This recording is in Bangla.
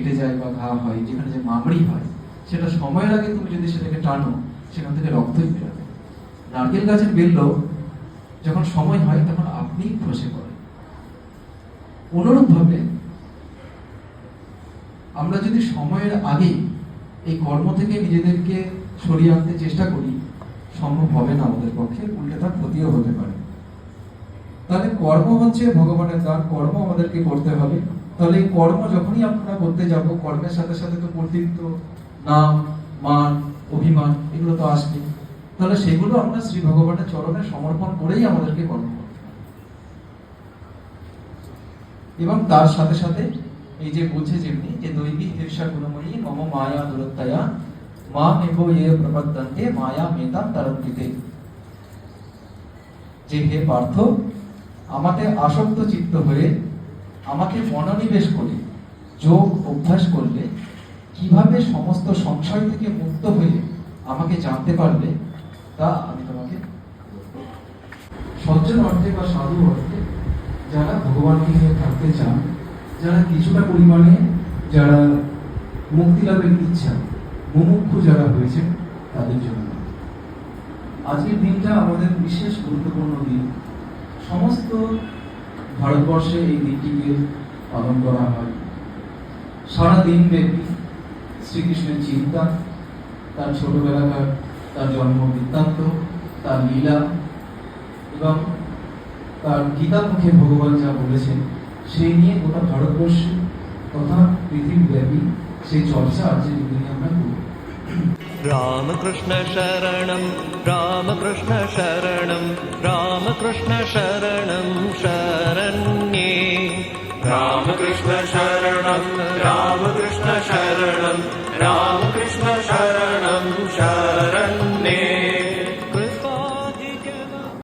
কেটে যায় বা ঘা হয়, যেখানে যে মামড়ি হয়, সেটা সময়ের আগে তুমি যদি সেটাকে টানো, সেখান থেকে রক্তই বেরোবে। নারকেল গাছের বেললো যখন সময় হয়, তখন আপনি খসে পড়ে অনুরূপভাবে আমরা যদি সময়ের আগে এই কর্ম থেকে নিজেদেরকে সরিয়ে আনতে চেষ্টা করি, সম্ভব হবে না আমাদের পক্ষে, উল্টে তার ক্ষতিও হতে পারে। তাহলে কর্ম হচ্ছে ভগবানের দান, কর্ম আমাদেরকে করতে হবে। তাহলে এই কর্ম যখনই আমরা করতে যাব, কর্মের সাথে সাথে তো কর্তৃত্ব নাম, মান, অভিমান, এগুলো তো আসবে তাহলে সেগুলো আমরা শ্রী ভগবানের চরণে সমর্পণ করেই আমাদেরকে কর্ম এবং তার সাথে সাথে এই যে বলছে যেমনি যে দৈবী ঈর্ষা গুণময়ী মম মায়া দূরত্বয়া মা মেভ এ প্রপদ্যন্তে, মায়া মেতা তারন্তিতে যে হে পার্থ আমাকে আসক্ত চিত্ত হয়ে আমাকে মনোনিবেশ করে, যোগ অভ্যাস করলে কীভাবে সমস্ত সংশয় থেকে মুক্ত হয়ে আমাকে জানতে পারবে, তা আমি তোমাকে সজ্জন অর্থে বা সাধু অর্থে যারা ভগবানকে নিয়ে থাকতে চান, যারা কিছুটা পরিমাণে যারা মুক্তি লাভের ইচ্ছা মুমুক্ষু যারা হয়েছে তাদের জন্য। আজকের দিনটা আমাদের বিশেষ গুরুত্বপূর্ণ দিন। সমস্ত ভারতবর্ষে এই দিনটিকে পালন করা হয় সারা দিন ব্যাপী শ্রীকৃষ্ণের চিন্তা তার ছোটবেলাকার তার জন্ম বৃত্তান্ত তার লীলা এবং তার গীতা মুখে ভগবান যা বলেছেন সেই নিয়ে গোটা ভারতবর্ষে তথা পৃথিবীব্যাপী সেই চর্চা আজকের দিনে আমরা করি रामकृष्ण शरणं रामकृष्ण शरणं रामकृष्ण शरणं रामकृष्ण शरणं